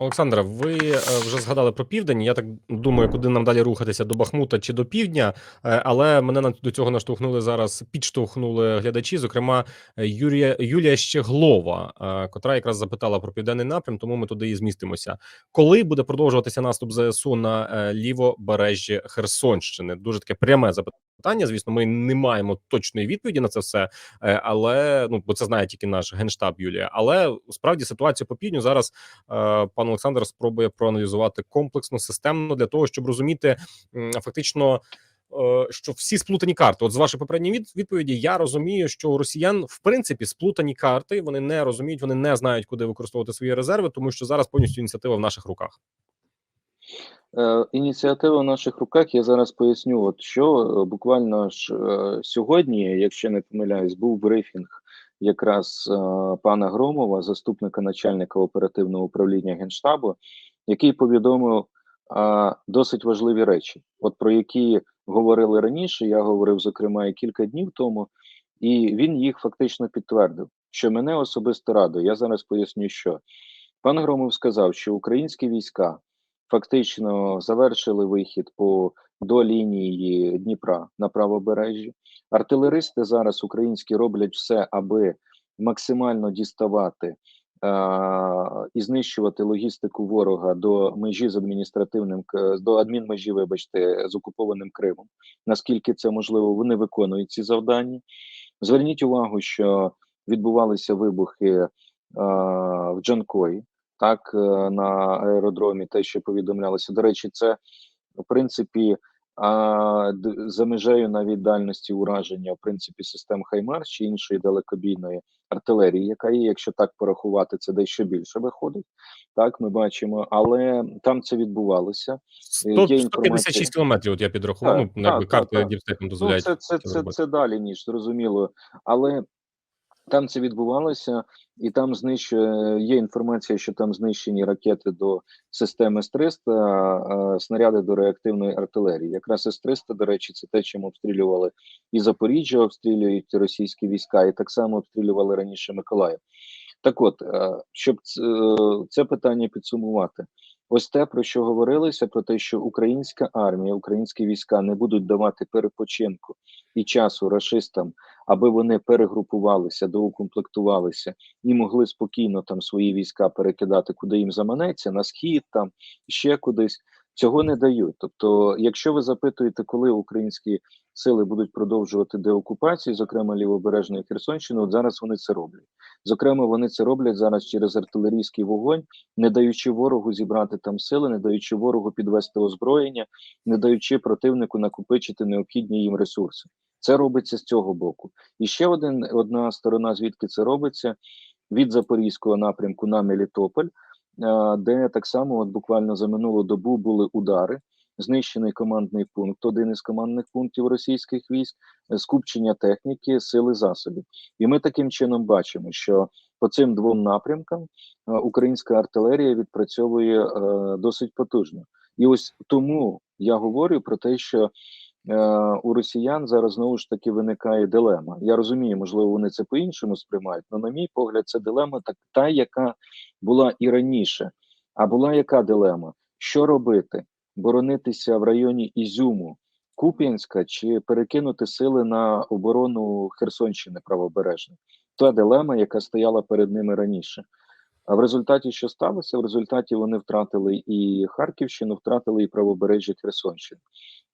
Олександре, ви е, вже згадали про південь. Я так думаю, куди нам далі рухатися до Бахмута чи до півдня. Е, Але мене до цього наштовхнули зараз, підштовхнули глядачі. Зокрема, е, Юрія Юлія Щеглова, котра якраз запитала про південний напрям, тому ми туди і змістимося. Коли буде продовжуватися наступ ЗСУ на лівобережжі Херсонщини? Дуже таке пряме запитання. Звісно, ми не маємо точної відповіді на це все, але ну бо це знає тільки наш генштаб Юлія. Але справді ситуація по півдню зараз е, Олександр спробує проаналізувати комплексно, системно для того, щоб розуміти фактично. е, Що всі сплутані карти, от з вашої попередньої відповіді, я розумію, що у росіян в принципі сплутані карти. Вони не розуміють, вони не знають, куди використовувати свої резерви, тому що зараз повністю ініціатива в наших руках. Е, Ініціатива в наших руках. Я зараз поясню, от що е, буквально ж е, сьогодні, якщо не помиляюсь, був брифінг якраз е, пана Громова, заступника начальника оперативного управління генштабу, який повідомив е, досить важливі речі, от про які говорили раніше. Я говорив зокрема і кілька днів тому, і він їх фактично підтвердив. Що мене особисто радує. Я зараз поясню, що пан Громов сказав, що українські війська фактично завершили вихід по до лінії Дніпра на правобережжі. Артилеристи зараз українські роблять все, аби максимально діставати а, і знищувати логістику ворога до межі з адміністративним к- до адмінмежі, вибачте, з окупованим Кримом. Наскільки це можливо, вони виконують ці завдання. Зверніть увагу, що відбувалися вибухи а, в Джанкої так е, на аеродромі, те, що повідомлялося. До речі, це в принципі а, за межею навіть дальності ураження, в принципі, систем Хаймарс чи іншої далекобійної артилерії, яка є, якщо так порахувати, це дещо більше виходить. Так, ми бачимо, але там це відбувалося. 100, Є 156 кілометрів. От я підрахував. Так, ну якби так, карти так, так. діпстейт Ну, це, це, це це, це далі, ніж зрозуміло. Але там це відбувалося, і там знищує є інформація, що там знищені ракети до системи С-300, а, снаряди до реактивної артилерії. Якраз С-300, до речі, це те, чим обстрілювали і Запоріжжя, обстрілюють російські війська, і так само обстрілювали раніше Миколаїв. Так от, е, щоб е, це питання підсумувати, ось те, про що говорилося, про те, що українська армія, українські війська не будуть давати перепочинку і часу рашистам, аби вони перегрупувалися, доукомплектувалися і могли спокійно там свої війська перекидати, куди їм заманеться, на схід, там ще кудись. Цього не дають. Тобто, якщо ви запитуєте, коли українські сили будуть продовжувати деокупацію, зокрема лівобережної Херсонщини, от зараз вони це роблять. Зокрема, вони це роблять зараз через артилерійський вогонь, не даючи ворогу зібрати там сили, не даючи ворогу підвести озброєння, не даючи противнику накопичити необхідні їм ресурси. Це робиться з цього боку. І ще один одна сторона, звідки це робиться від запорізького напрямку на Мелітополь, де так само, от буквально за минулу добу були удари. Знищений командний пункт, один із командних пунктів російських військ, е, скупчення техніки, сили засобів. І ми таким чином бачимо, що по цим двом напрямкам е, українська артилерія відпрацьовує е, досить потужно. І ось тому я говорю про те, що у росіян зараз знову ж таки виникає дилема. Я розумію, можливо, вони це по-іншому сприймають, але на мій погляд, це дилема так, та, яка була і раніше. А була яка дилема? Що робити? Боронитися в районі Ізюму, Куп'янська чи перекинути сили на оборону Херсонщини правобережної? Та дилема, яка стояла перед ними раніше. А в результаті що сталося? В результаті вони втратили і Харківщину, втратили і правобережжя Херсонщини.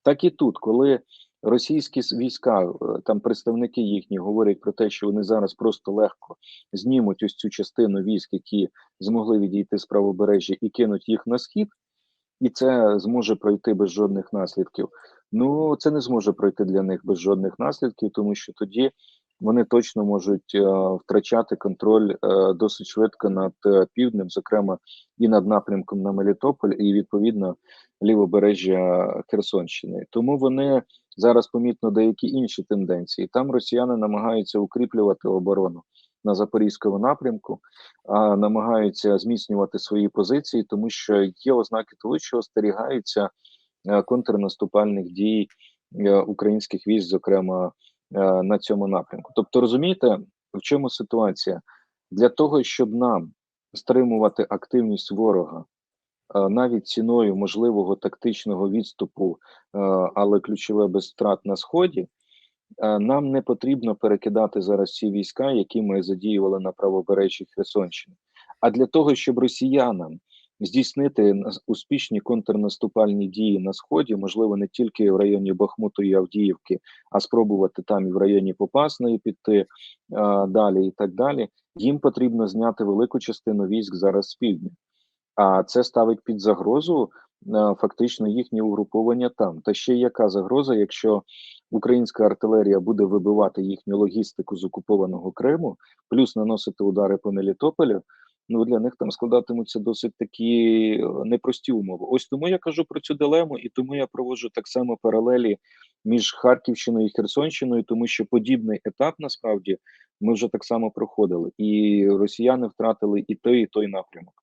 Так і тут, коли російські війська, е, там представники їхні говорять про те, що вони зараз просто легко знімуть ось цю частину військ, які змогли відійти з правобережжя і кинуть їх на схід, і це зможе пройти без жодних наслідків. Ну це не зможе пройти для них без жодних наслідків, тому що тоді вони точно можуть е, втрачати контроль е, досить швидко над е, півднем, зокрема і над напрямком на Мелітополь, і відповідно лівобережжя Херсонщини. Тому вони зараз помітно деякі інші тенденції. Там росіяни намагаються укріплювати оборону на запорізькому напрямку, а намагаються зміцнювати свої позиції, тому що є ознаки того, що остерігаються е, контрнаступальних дій е, українських військ, зокрема е, на цьому напрямку. Тобто, розумієте, в чому ситуація? Для того, щоб нам стримувати активність ворога навіть ціною можливого тактичного відступу, але ключове без втрат на сході. Е, Нам не потрібно перекидати зараз ці війська, які ми задіювали на правобережжі Херсонщини. А для того, щоб росіянам здійснити успішні контрнаступальні дії на сході, можливо, не тільки в районі Бахмуту і Авдіївки, а спробувати там і в районі Попасної піти а, далі і так далі. Їм потрібно зняти велику частину військ зараз з півдня. А це ставить під загрозу а, фактично їхнє угруповання там. Та ще яка загроза, якщо українська артилерія буде вибивати їхню логістику з окупованого Криму, плюс наносити удари по Мелітополю, ну для них там складатимуться досить такі е, непрості умови. Ось тому я кажу про цю дилему, і тому я проводжу так само паралелі між Харківщиною і Херсонщиною, тому що подібний етап насправді ми вже так само проходили, і росіяни втратили і той, і той напрямок.